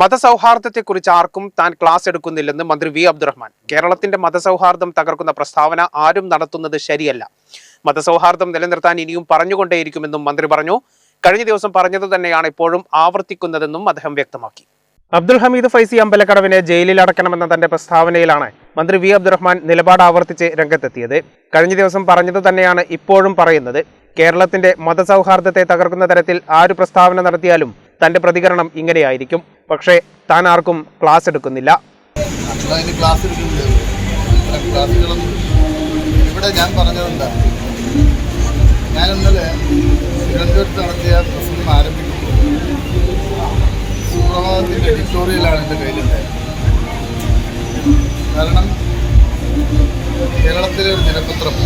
മതസൗഹാർദ്ദത്തെക്കുറിച്ച് ആർക്കും താൻ ക്ലാസ് എടുക്കുന്നില്ലെന്ന് മന്ത്രി വി അബ്ദുറഹ്മാൻ. കേരളത്തിന്റെ മതസൗഹാർദ്ദം തകർക്കുന്ന പ്രസ്താവന ആരും നടത്തുന്നത് ശരിയല്ല. മതസൗഹാർദ്ദം നിലനിർത്താൻ ഇനിയും പറഞ്ഞുകൊണ്ടേയിരിക്കുമെന്നും മന്ത്രി പറഞ്ഞു. കഴിഞ്ഞ ദിവസം പറഞ്ഞത് തന്നെയാണ് ഇപ്പോഴും ആവർത്തിക്കുന്നതെന്നും അദ്ദേഹം വ്യക്തമാക്കി. അബ്ദുൽ ഹമീദ് ഫൈസി അമ്പലക്കടവിനെ ജയിലിൽ അടക്കണമെന്ന തന്റെ പ്രസ്താവനയിലാണ് മന്ത്രി വി അബ്ദുറഹ്മാൻ നിലപാട് ആവർത്തിച്ച് രംഗത്തെത്തിയത്. കഴിഞ്ഞ ദിവസം പറഞ്ഞത് തന്നെയാണ് ഇപ്പോഴും പറയുന്നത്. കേരളത്തിന്റെ മതസൗഹാർദ്ദത്തെ തകർക്കുന്ന തരത്തിൽ ആര് പ്രസ്താവന നടത്തിയാലും തന്റെ പ്രതികരണം ഇങ്ങനെയായിരിക്കും. പക്ഷേ താൻ ആർക്കും ക്ലാസ് എടുക്കുന്നില്ല. ഇവിടെ ഞാൻ പറഞ്ഞതെന്താ ഞാൻ ഇന്നലെ തിരുവനന്തപുരത്ത് നടത്തിയ പ്രസംഗം ആരംഭിക്കുമ്പോൾ സുപ്രഭാതത്തിന്റെ എഡിറ്റോറിയലാണ് എന്റെ കയ്യിലുണ്ടായത്. കാരണം കേരളത്തിലെ ഒരു ദിനപത്രം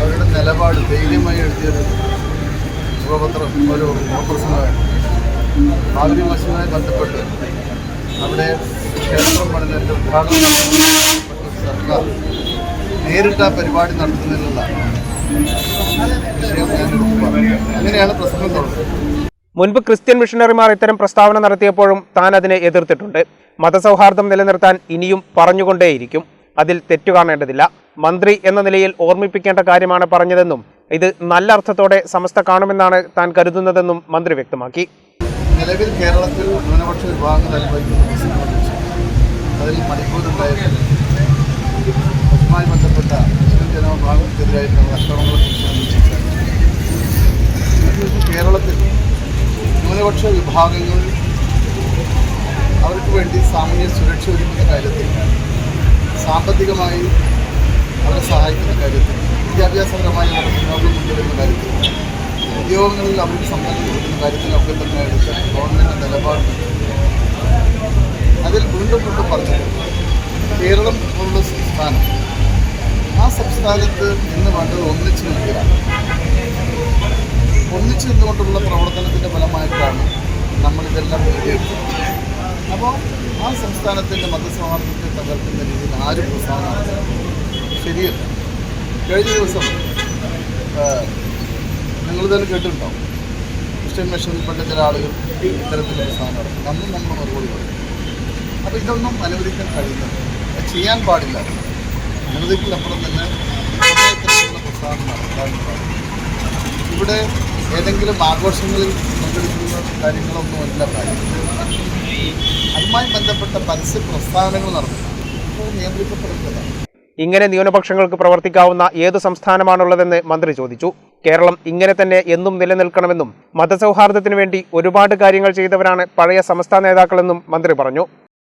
അവരുടെ നിലപാട് ധൈര്യമായി എഴുതിയൊരു സുഖപത്രം ഒരു പ്രസംഗമാണ് മോശവുമായി ബന്ധപ്പെട്ട് അവിടെ ക്ഷേത്രം പണിതതിന്റെ ഉദ്ഘാടനം സർക്കാർ നേരിട്ട് ആ പരിപാടി നടത്തുന്നതിനുള്ള വിഷയം ഞാൻ അങ്ങനെയാണ് പ്രശ്നം തുടങ്ങുന്നത്. മുൻപ് ക്രിസ്ത്യൻ മിഷണറിമാർ ഇത്തരം പ്രസ്താവന നടത്തിയപ്പോഴും താൻ അതിനെ എതിർത്തിട്ടുണ്ട്. മതസൗഹാർദ്ദം നിലനിർത്താൻ ഇനിയും പറഞ്ഞുകൊണ്ടേയിരിക്കും. അതിൽ തെറ്റു കാണേണ്ടതില്ല. മന്ത്രി എന്ന നിലയിൽ ഓർമ്മിപ്പിക്കേണ്ട കാര്യമാണ് പറഞ്ഞതെന്നും ഇത് നല്ല അർത്ഥത്തോടെ സമസ്ത കാണുമെന്നാണ് താൻ കരുതുന്നതെന്നും മന്ത്രി വ്യക്തമാക്കി. നിലവിൽ കേരളത്തിൽ ന്യൂനപക്ഷ വിഭാഗങ്ങൾ അനുഭവിക്കുന്ന അതിൽ അതിൽ മണിപ്പൂരുണ്ടായിരുന്നത് അതുമായി ബന്ധപ്പെട്ട മുസ്ലിം ജനവിഭാഗങ്ങൾക്കെതിരായിട്ടുള്ള അക്രമങ്ങളെക്കുറിച്ച് കേരളത്തിൽ ന്യൂനപക്ഷ വിഭാഗങ്ങൾ അവർക്ക് വേണ്ടി സാമൂഹ്യ സുരക്ഷ ഒരുക്കുന്ന കാര്യത്തിൽ സാമ്പത്തികമായി അവരെ സഹായിക്കുന്ന കാര്യത്തിൽ വിദ്യാഭ്യാസപരമായി അവരെ മുന്നോട്ട് കൊണ്ടുവരുന്ന കാര്യത്തിൽ ഉദ്യോഗങ്ങളിൽ അവർക്ക് സംരക്ഷണം കൊടുക്കുന്ന കാര്യത്തിലൊക്കെ തന്നെ എടുത്ത ഗവൺമെന്റ് നിലപാട്. അതിൽ വീണ്ടും വീണ്ടും പറഞ്ഞത് കേരളം പോലുള്ള സംസ്ഥാനം ആ സംസ്ഥാനത്ത് ഇന്ന് വേണ്ടത് ഒന്നിച്ചു നിൽക്കുക. ഒന്നിച്ചു നിന്നുകൊണ്ടുള്ള പ്രവർത്തനത്തിന്റെ ഫലമായിട്ടാണ് നമ്മളിതെല്ലാം നേടിയെടുത്തത്. അപ്പോൾ ആ സംസ്ഥാനത്തിന്റെ മതസൗഹാർദ്ദത്തെ തകർക്കുന്ന രീതിയിൽ ആരും പ്രസ്ഥാനം ശരിയല്ല. കഴിഞ്ഞ ദിവസം നിങ്ങൾ തന്നെ കേട്ടിട്ടുണ്ടാവും ക്രിസ്ത്യൻ മിഷനിൽപ്പെട്ട ചില ആളുകൾ ഇത്തരത്തിലുള്ള സാധനം അന്നും നമ്മൾ മറുപടി പറയും. അപ്പോൾ ഇതൊന്നും അനുവദിക്കാൻ കഴിയുന്നത് ചെയ്യാൻ പാടില്ല. അനുവദിക്കലപ്പുറം തന്നെ പ്രസ്താവന നടത്താൻ പാടില്ല. ഇവിടെ ഏതെങ്കിലും ആഘോഷങ്ങളിൽ പങ്കെടുക്കുന്ന കാര്യങ്ങളൊന്നും അല്ല കാര്യം. അതുമായി ബന്ധപ്പെട്ട പരസ്യ പ്രസ്ഥാനങ്ങൾ നടത്തുന്നു നിയന്ത്രിക്കപ്പെടേണ്ടതാണ്. ഇങ്ങനെ ന്യൂനപക്ഷങ്ങൾക്ക് പ്രവർത്തിക്കാവുന്ന ഏത് സംസ്ഥാനമാണുള്ളതെന്ന് മന്ത്രി ചോദിച്ചു. കേരളം ഇങ്ങനെ തന്നെ എന്നും നിലനിൽക്കണമെന്നും മതസൗഹാർദ്ദത്തിനു വേണ്ടി ഒരുപാട് കാര്യങ്ങൾ ചെയ്തവരാണ് പഴയ സംസ്ഥാന നേതാക്കളെന്നും മന്ത്രി പറഞ്ഞു.